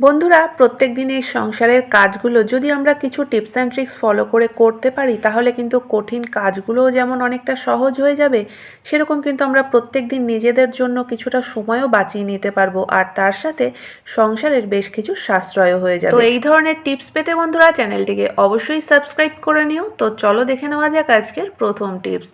বন্ধুরা, প্রত্যেক দিনের সংসারের কাজগুলো যদি আমরা কিছু টিপস অ্যান্ড ট্রিক্স ফলো করে করতে পারি, তাহলে কিন্তু কঠিন কাজগুলোও যেমন অনেকটা সহজ হয়ে যাবে, সেরকম কিন্তু আমরা প্রত্যেক দিন নিজেদের জন্য কিছুটা সময়ও বাঁচিয়ে নিতে পারব। আর তার সাথে সংসারের বেশ কিছু সাশ্রয়ও হয়ে যাবে। তো এই ধরনের টিপস পেতে বন্ধুরা, চ্যানেলটিকে অবশ্যই সাবস্ক্রাইব করে নিও। তো চলো দেখে নেওয়া যাক আজকের প্রথম টিপস।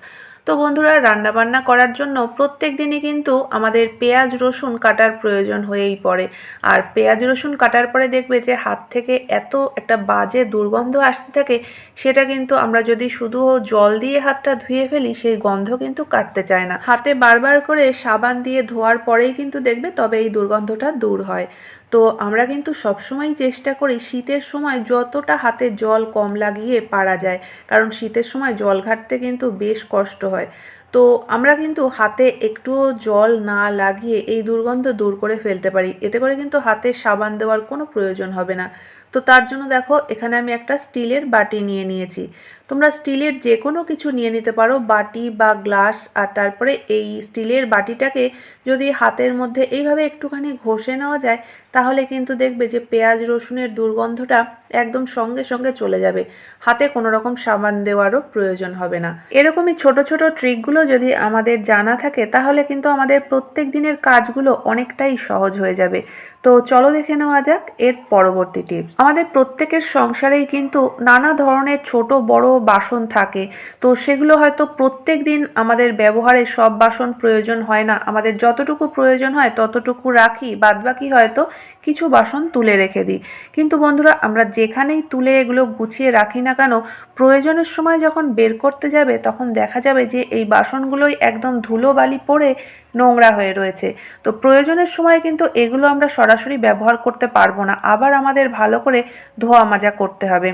তো বন্ধুরা, রান্নাবান্না করার জন্য প্রত্যেক দিনই কিন্তু আমাদের পেঁয়াজ, রসুন কাটার প্রয়োজন হয়েই পড়ে। আর পেঁয়াজ, রসুন কাটার পরে দেখবে যে হাত থেকে এত একটা বাজে দুর্গন্ধ আসতে থাকে, সেটা কিন্তু আমরা যদি শুধু জল দিয়ে হাতটা ধুয়ে ফেলি, সেই গন্ধ কিন্তু কাটতে চায় না। হাতে বারবার করে সাবান দিয়ে ধোয়ার পরেই কিন্তু দেখবে তবে এই দুর্গন্ধটা দূর হয়। তো আমরা কিন্তু সবসময় চেষ্টা করি শীতের সময় যতটা হাতে জল কম লাগিয়ে পারা যায়, কারণ শীতের সময় জল ঘাটতে কিন্তু বেশ কষ্ট হয়। তো আমরা কিন্তু হাতে একটুও জল না লাগিয়ে এই দুর্গন্ধ দূর করে ফেলতে পারি। এতে করে কিন্তু হাতে সাবান দেওয়ার কোনো প্রয়োজন হবে না। তো তার জন্য দেখো, এখানে আমি একটা স্টিলের বাটি নিয়ে নিয়েছি। তোমরা স্টিলের যে কোনো কিছু নিয়ে নিতে পারো, বাটি বা গ্লাস, আর তারপরে এই স্টিলের বাটিটাকে যদি হাতের মধ্যে এইভাবে একটুখানি ঘষে নেওয়া যায়, তাহলে কিন্তু দেখবে যে পেঁয়াজ, রসুনের দুর্গন্ধটা একদম সঙ্গে সঙ্গে চলে যাবে। হাতে কোনো রকম সাবান দেওয়ারও প্রয়োজন হবে না। এরকমই ছোট ছোট ট্রিকগুলো যদি আমাদের জানা থাকে, তাহলে কিন্তু আমাদের প্রত্যেক দিনের কাজগুলো অনেকটাই সহজ হয়ে যাবে। তো চলো দেখে নেওয়া যাক এর পরবর্তী টিপস। আমাদের প্রত্যেকের সংসারেই কিন্তু নানা ধরনের ছোট, বড় বাসন থাকে। তো সেগুলো হয়তো প্রত্যেক দিন আমাদের ব্যবহারে সব বাসন প্রয়োজন হয় না। আমাদের যতটুকু প্রয়োজন হয় ততটুকু রাখি, বাদবাকি হয়তো কিছু বাসন তুলে রেখে দিই। কিন্তু বন্ধুরা, আমরা যেখানেই তুলে এগুলো গুছিয়ে রাখি না কেন, প্রয়োজনের সময় যখন বের করতে যাবে, তখন দেখা যাবে যে এই বাসনগুলোই একদম ধুলো বালি পড়ে নোংরা হয়ে রয়েছে। তো প্রয়োজনের সময় কিন্তু এগুলো আমরা সরাসরি ব্যবহার করতে পারব না। আবার আমাদের ভালো করে ধোয়া মাজা করতে হবে।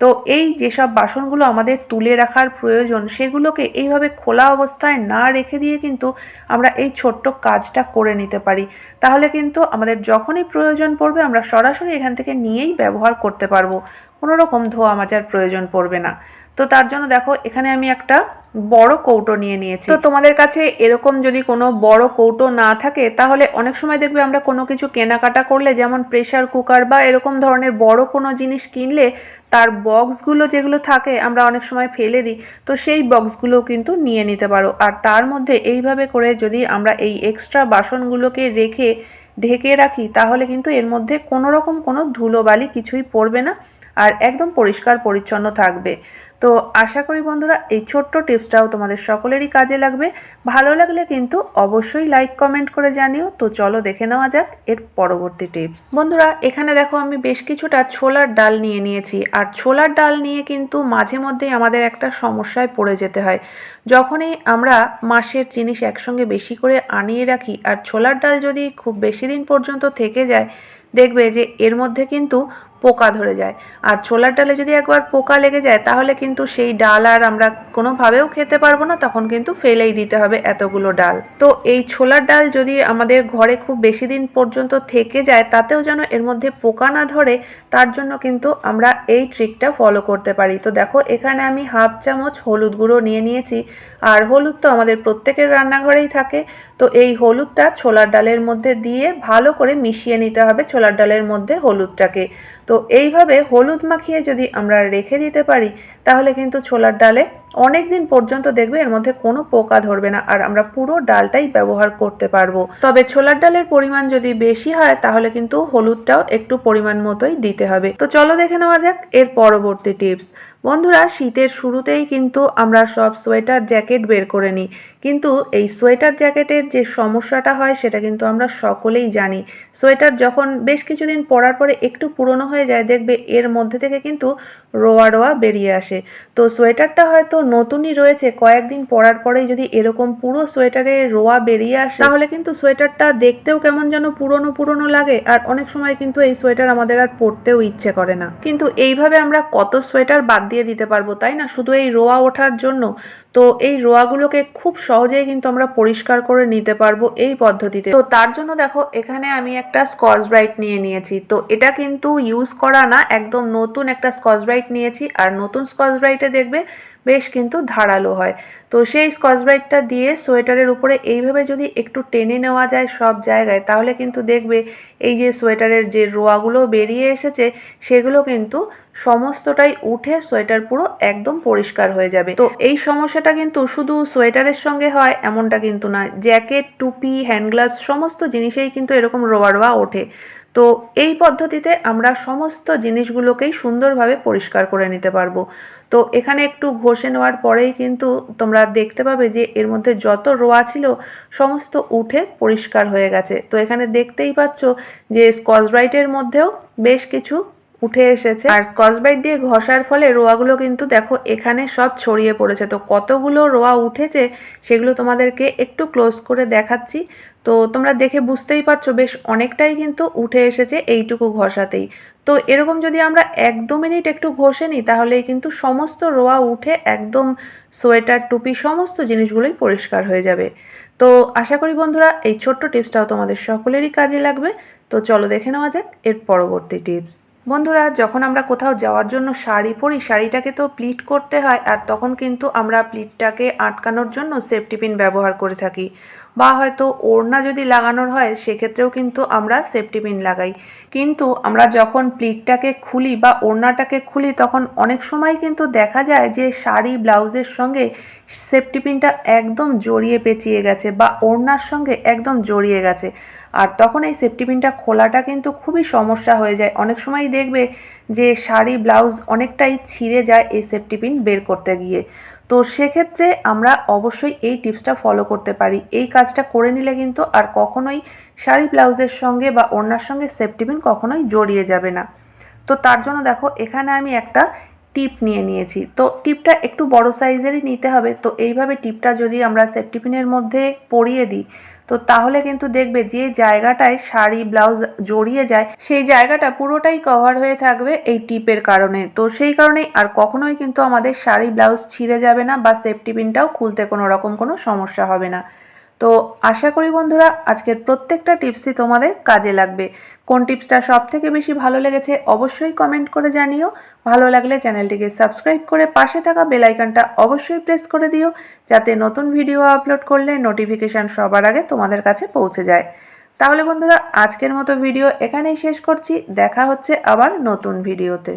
তো এই যেসব বাসনগুলো আমাদের তুলে রাখার প্রয়োজন, সেগুলোকে এইভাবে খোলা অবস্থায় না রেখে দিয়ে কিন্তু আমরা এই ছোট্ট কাজটা করে নিতে পারি। তাহলে কিন্তু আমাদের যখনই প্রয়োজন পড়বে, আমরা সরাসরি এখান থেকে নিয়েই ব্যবহার করতে পারব। কোনো রকম ধোয়া মাজার প্রয়োজন পড়বে না। তো তার জন্য দেখো, এখানে আমি একটা বড় কৌটো নিয়ে নিয়েছি। তো তোমাদের কাছে এরকম যদি কোনো বড় কৌটো না থাকে, তাহলে অনেক সময় দেখবে আমরা কোনো কিছু কেনাকাটা করলে, যেমন প্রেশার কুকার বা এরকম ধরনের বড় কোনো জিনিস কিনলে, তার বক্সগুলো যেগুলো থাকে, আমরা অনেক সময় ফেলে দিই। তো সেই বক্সগুলোও কিন্তু নিয়ে নিতে পারো। আর তার মধ্যে এইভাবে করে যদি আমরা এই এক্সট্রা বাসনগুলোকে রেখে, ঢেকে রাখি, তাহলে কিন্তু এর মধ্যে কোনো রকম কোনো ধুলোবালি কিছুই পড়বে না। আর একদম পরিষ্কার পরিচ্ছন্ন থাকবে। তো আশা করি বন্ধুরা এই ছোট্ট টিপসটাও তোমাদের সকলেরই কাজে লাগবে। ভালো লাগলে কিন্তু অবশ্যই লাইক, কমেন্ট করে জানিও। তো চলো দেখে নেওয়া যাক এর পরবর্তী টিপস। বন্ধুরা, এখানে দেখো আমি বেশ কিছুটা ছোলার ডাল নিয়ে নিয়েছি। আর ছোলার ডাল নিয়ে কিন্তু মাঝে মধ্যেই আমাদের একটা সমস্যায় পড়ে যেতে হয়। যখনই আমরা মাসের জিনিস একসঙ্গে বেশি করে আনিয়ে রাখি আর ছোলার ডাল যদি খুব বেশি দিন পর্যন্ত থেকে যায়, দেখবে যে এর মধ্যে কিন্তু পোকা ধরে যায়। আর ছোলার ডালে যদি একবার পোকা লেগে যায়, তাহলে কিন্তু সেই ডাল আর আমরা কোনোভাবেও খেতে পারব না, তখন কিন্তু ফেলেই দিতে হবে এতগুলো ডাল। তো এই ছোলার ডাল যদি আমাদের ঘরে খুব বেশি দিন পর্যন্ত থেকে যায়, তাতেও যেন এর মধ্যে পোকা না ধরে, তার জন্য কিন্তু আমরা এই ট্রিকটা ফলো করতে পারি। তো দেখো, এখানে আমি হাফ চামচ হলুদ গুঁড়ো নিয়ে নিয়েছি। আর হলুদ তো আমাদের প্রত্যেকের রান্নাঘরেই থাকে। তো এই হলুদটা ছোলার ডালের মধ্যে দিয়ে ভালো করে মিশিয়ে নিতে হবে ছোলার ডালের মধ্যে হলুদটাকে। তো এইভাবে হলুদ মাখিয়ে যদি আমরা রেখে দিতে পারি, তাহলে কিন্তু ছোলার ডালে অনেক দিন পর্যন্ত দেখবে এর মধ্যে কোনো পোকা ধরবে না আর আমরা পুরো ডালটাই ব্যবহার করতে পারব। তবে ছোলার ডালের পরিমাণ যদি বেশি হয়, তাহলে কিন্তু হলুদটাও একটু পরিমাণ মতোই দিতে হবে। তো চলো দেখে নেওয়া যাক এর পরবর্তী টিপস। বন্ধুরা, শীতের শুরুতেই কিন্তু আমরা সব সোয়েটার, জ্যাকেট বের করে নিই। কিন্তু এই সোয়েটার জ্যাকেটের যে সমস্যাটা হয় সেটা কিন্তু আমরা সকলেই জানি। সোয়েটার যখন বেশ কিছুদিন পরার পরে একটু পুরনো হয়ে যায়, দেখবে এর মধ্যে থেকে কিন্তু রোয়া রোয়া বেরিয়ে আসে। তো সোয়েটারটা হয়তো নতুনই রয়েছে, কয়েকদিন পরার পরেই যদি এরকম পুরো সোয়েটারে রোয়া বেরিয়ে আসে, তাহলে কিন্তু সোয়েটারটা দেখতেও কেমন যেন পুরনো পুরনো লাগে, আর অনেক সময় কিন্তু এই সোয়েটার আমাদের আর পরতেও ইচ্ছে করে না। কিন্তু এইভাবে আমরা কত সোয়েটার বাদ দিয়ে দিতে পারব, তাই না? শুধু এই রোয়া ওঠার জন্য। তো এই রোয়াগুলোকে খুব সহজেই কিন্তু আমরা পরিষ্কার করে নিতে পারব এই পদ্ধতিতে। তো তার জন্য দেখো, এখানে আমি একটা স্কচ ব্রাইট নিয়ে নিয়েছি। তো এটা কিন্তু ইউজ করা না, একদম নতুন একটা স্কচ ব্রাইট নিয়েছি। আর নতুন স্কচ ব্রাইটে দেখবে বেশ কিন্তু ধারালো হয়। তো সেই স্কচ ব্রাইটটা দিয়ে সোয়েটারের উপরে এইভাবে যদি একটু টেনে নেওয়া যায় সব জায়গায়, তাহলে কিন্তু দেখবে এই যে সোয়েটারের যে রোয়াগুলো বেরিয়ে এসেছে, সেগুলো কিন্তু সমস্তটাই উঠে সোয়েটার পুরো একদম পরিষ্কার হয়ে যাবে। তো এই সমস্যাটা কিন্তু শুধু সোয়েটারের সঙ্গে হয়, এমনটা কিন্তু না। জ্যাকেট, টুপি হ্যান্ড গ্লাভস সমস্ত জিনিসেই কিন্তু এরকম রোয়া রোয়া ওঠে। তো এই পদ্ধতিতে আমরা সমস্ত জিনিসগুলোকেই সুন্দরভাবে পরিষ্কার করে নিতে পারব। তো এখানে একটু ঘষে নেওয়ার পরেই কিন্তু তোমরা দেখতে পাবে যে এর মধ্যে যত রোয়া ছিল সমস্ত উঠে পরিষ্কার হয়ে গেছে। তো এখানে দেখতেই পাচ্ছ যে স্কচ ব্রাইটের মধ্যেও বেশ কিছু উঠে এসেছে। আর স্কচ ব্রাইট দিয়ে ঘষার ফলে রোয়াগুলো কিন্তু দেখো এখানে সব ছড়িয়ে পড়েছে। তো কতগুলো রোয়া উঠেছে সেগুলো তোমাদেরকে একটু ক্লোজ করে দেখাচ্ছি। তো তোমরা দেখে বুঝতেই পারছ বেশ অনেকটাই কিন্তু উঠে এসেছে এইটুকু ঘষাতেই। তো এরকম যদি আমরা এক দু মিনিট একটু ঘষে নিই তাহলেই কিন্তু সমস্ত রোয়া উঠে একদম সোয়েটার, টুপি সমস্ত জিনিসগুলোই পরিষ্কার হয়ে যাবে। তো আশা করি বন্ধুরা এই ছোট্ট টিপসটাও তোমাদের সকলেরই কাজে লাগবে। তো চলো দেখে নেওয়া যাক এর পরবর্তী টিপস বন্ধুরা, যখন আমরা কোথাও যাওয়ার জন্য শাড়ি পরি, শাড়িটাকে তো প্লিট করতে হয়, আর তখন কিন্তু আমরা প্লিটটাকে আটকানোর জন্য সেফটি পিন ব্যবহার করে থাকি। বা হয়তো ওড়না যদি লাগানোর হয়, সেক্ষেত্রেও কিন্তু আমরা সেফটি পিন লাগাই। কিন্তু আমরা যখন প্লিটটাকে খুলি বা ওড়নাটাকে খুলি, তখন অনেক সময় কিন্তু দেখা যায় যে শাড়ি, ব্লাউজের সঙ্গে সেফটি পিনটা একদম জড়িয়ে পেঁচিয়ে গেছে বা ওড়নার সঙ্গে একদম জড়িয়ে গেছে। আর তখন এই সেফটি পিনটা খোলাটা কিন্তু খুবই সমস্যা হয়ে যায়। অনেক সময় দেখবে যে শাড়ি, ব্লাউজ অনেকটাই ছিঁড়ে যায় এই সেফটি পিন বের করতে গিয়ে। তো সেক্ষেত্রে আমরা অবশ্যই এই টিপসটা ফলো করতে পারি। এই কাজটা করে নিলে কিন্তু আর কখনোই শাড়ি, ব্লাউজের সঙ্গে বা ওড়নার সঙ্গে সেফটি পিন কখনোই জড়িয়ে যাবে না। তো তার জন্য দেখো, এখানে আমি একটা টিপ নিয়ে নিয়েছি। তো টিপটা একটু বড় সাইজেরই নিতে হবে। তো এইভাবে টিপটা যদি আমরা সেফটি পিনের মধ্যে পরিয়ে দিই তো তাহলে কিন্তু দেখবে যে জায়গাটায় শাড়ি, ব্লাউজ জড়িয়ে যায়, সেই জায়গাটা পুরোটাই কভার হয়ে থাকবে এই টিপের কারণে। তো সেই কারণেই আর কখনোই কিন্তু আমাদের শাড়ি, ব্লাউজ ছিঁড়ে যাবে না বা সেফটি পিনটাও খুলতে কোনো রকম কোনো সমস্যা হবে না। তো আশা করি বন্ধুরা, আজকের প্রত্যেকটা টিপসই তোমাদের কাজে লাগবে। কোন টিপসটা সব থেকে বেশি ভালো লেগেছে অবশ্যই কমেন্ট করে জানিও। ভালো লাগলে চ্যানেলটিকে সাবস্ক্রাইব করে পাশে থাকা বেলাইকনটা অবশ্যই প্রেস করে দিও, যাতে নতুন ভিডিও আপলোড করলে নোটিফিকেশান সবার আগে তোমাদের কাছে পৌঁছে যায়। তাহলে বন্ধুরা, আজকের মতো ভিডিও এখানেই শেষ করছি। দেখা হচ্ছে আবার নতুন ভিডিওতে